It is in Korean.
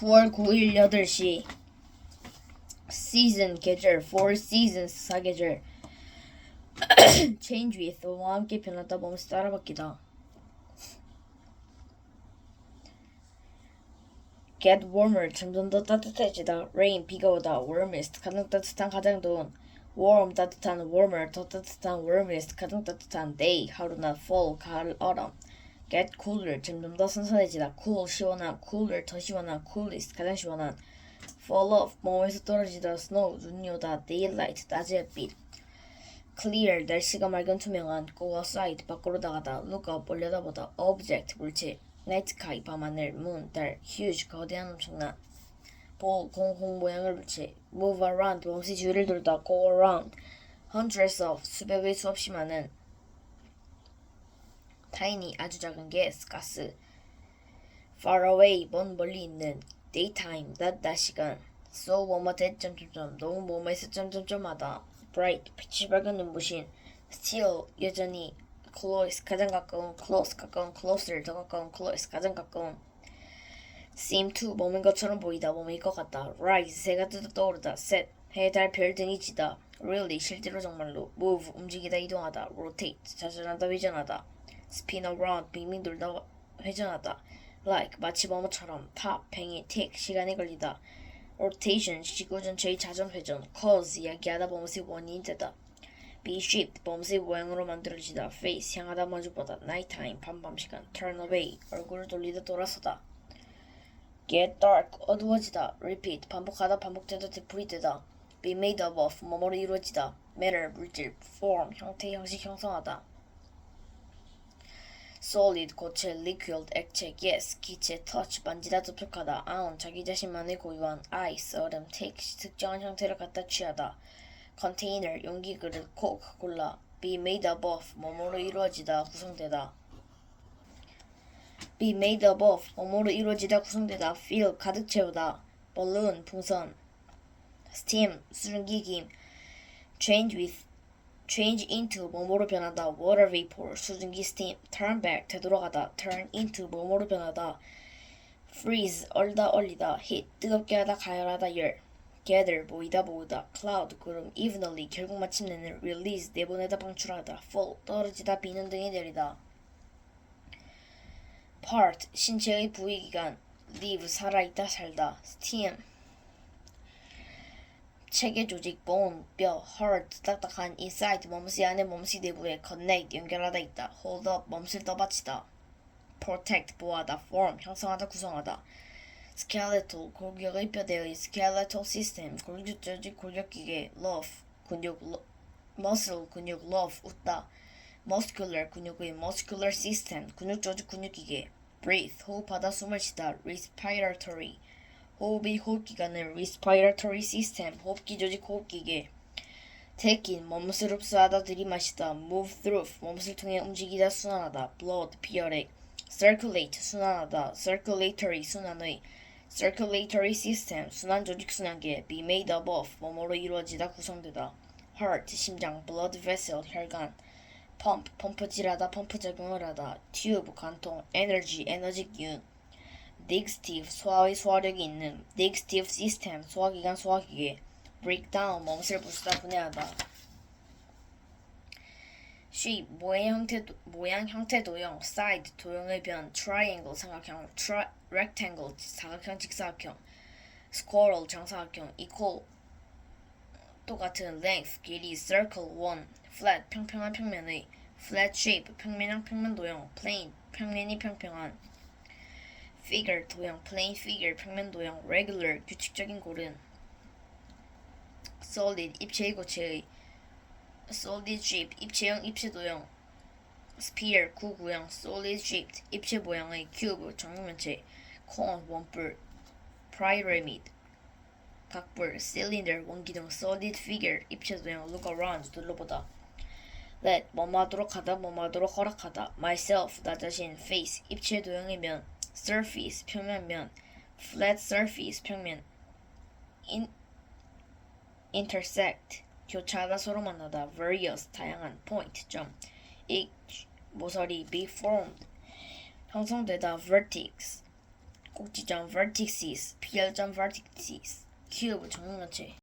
9월 9일 8시 season 계절 four seasons 사계절 change with와 함께 변하다 보면서 따라바뀌다 get warmer 점점 더 따뜻해지다 rain 비가 오다 warmest 가장 따뜻한 가장 더운 warm 따뜻한 warmer 더 따뜻한 warmest 가장 따뜻한 day 하루나 fall 가을 autumn get cooler 점점 더 선선해지다 cool 시원한 cooler 더 시원한 coolest 가장 시원한 fall off 몸에서 떨어지다 snow 눈이 오다 daylight 낮의 빛 clear 날씨가 맑은 투명한 go outside 밖으로 나가다 look up 올려다보다 object 물체 night sky 밤하늘 moon 달 huge 거대한 엄청난 ball 공공 모양을 물체 move around 몸시 주위를 돌다 go around hundreds of 수백의 수없이 많은 tiny 아주 작은 gas 가스. far away 먼 멀리 있는 daytime 낮낮 시간. So 대 점점점. 너무 뭐뭐해서 점점점하다. Bright 빛이 밝은 눈부신. Still 여전히 close 가장 가까운 close 가까운 closer 더 가까운 close 가장 가까운. Seem to 몸인 것처럼 보이다 몸일 것 같다. Rise 새가 뜨다 떠오르다. Set 해, 달, 별 등이 지다. Really 실제로 정말로. Move 움직이다 이동하다. Rotate 자전하다 회전하다 spin around 빙빙 돌다 회전하다. Like 마치 뭐뭐처럼 top 팽이 tick 시간이 걸리다. Rotation 시구 전체의 자전 회전. Cause 이야기하다 보면서 원인이 되다. Be shaped 범수의 모양으로 만들어지다. Face 향하다 마주보다. Nighttime 밤밤 시간. Turn away. 얼굴을 돌리다 돌아서다. Get dark. 어두워지다. Repeat. 반복하다 반복되다. 되풀이되다. Be made up of. 뭐뭐로 이루어지다. Matter. 물질. Form. 형태 형식 형성하다 solid 고체 liquid 액체 gas 기체 touch 만지다 접촉하다 on 자기 자신만의 고유한 ice 얼음 take 특정한 형태를 갖다 취하다 container 용기 그릇 coke 콜라 be made up of 뭐뭐로 이루어지다 구성되다 be made up of 뭐뭐로 이루어지다 구성되다 fill 가득 채우다 balloon 풍선 steam 수증기 김 change with change into 뭐뭐로 변하다 water vapor 수증기 steam turn back 되돌아가다 turn into 뭐뭐로 변하다 freeze 얼다 얼리다 heat 뜨겁게 하다 가열하다 열 gather 모이다 모으다 cloud 구름 evenly 결국 마침내는 release 내보내다 방출하다 fall 떨어지다 비는 등이 내리다 part 신체의 부위기관 live 살아있다 살다 steam 체계 조직 bone 뼈 heart 딱딱한 inside 몸시 안에 몸시 내부에 connect 연결하다 있다 hold up 몸을 떠받치다 protect 보호하다 form 형성하다 구성하다 skeletal 골격의 뼈대의 skeletal system 골격 조직 골격기계 love 근육 lo- muscle 근육 love 웃다 muscular 근육의 muscular system 근육 조직 근육기계 breathe 호흡하다 숨을 쉬다 respiratory 호흡의 호흡기관을 respiratory system 호흡기 조직 호흡기계 take in 몸을 흡수하다 들이마시다 move through 몸을 통해 움직이다 순환하다 blood 피혈액 circulate 순환하다 circulatory 순환의 circulatory system 순환 조직 순환계 be made up of 뭐뭐로 이루어지다 구성되다 heart 심장 blood vessel 혈관 pump 펌프질하다 펌프 작용을 하다 tube 관통 energy 에너지 기운 digestive 소화의 소화력이 있는 digestive system 소화기관 소화기계 breakdown 몸을 부수다 분해하다 shape 모양 형태 모양 형태 도형 side 도형의 변 triangle 삼각형 tri, rectangle 사각형 직사각형 squirrel 정사각형 equal 똑같은 length 길이 circle one flat 평평한 평면의 flat shape 평면형 평면 도형 plane 평면이 평평한 figure 도형 plane figure 평면 도형 regular 규칙적인 고른 solid 입체의 고체의 solid shape 입체형 입체 도형 sphere 구구형 solid shaped 입체 모양의 cube 정육면체 cone 원뿔 pyramid 각불 cylinder 원기둥 solid figure 입체 도형 look around 둘러보다 let 뭐뭐하도록 하다 뭐뭐하도록 허락하다 myself 나 자신 face 입체 도형의 면 surface 표면면 flat surface 평면 in, intersect 교차하다 서로 만나다 various 다양한 point 점 each 모서리 be formed 형성되다 vertex 꼭지점 vertices, 비열점 vertices, 기울부 정육면체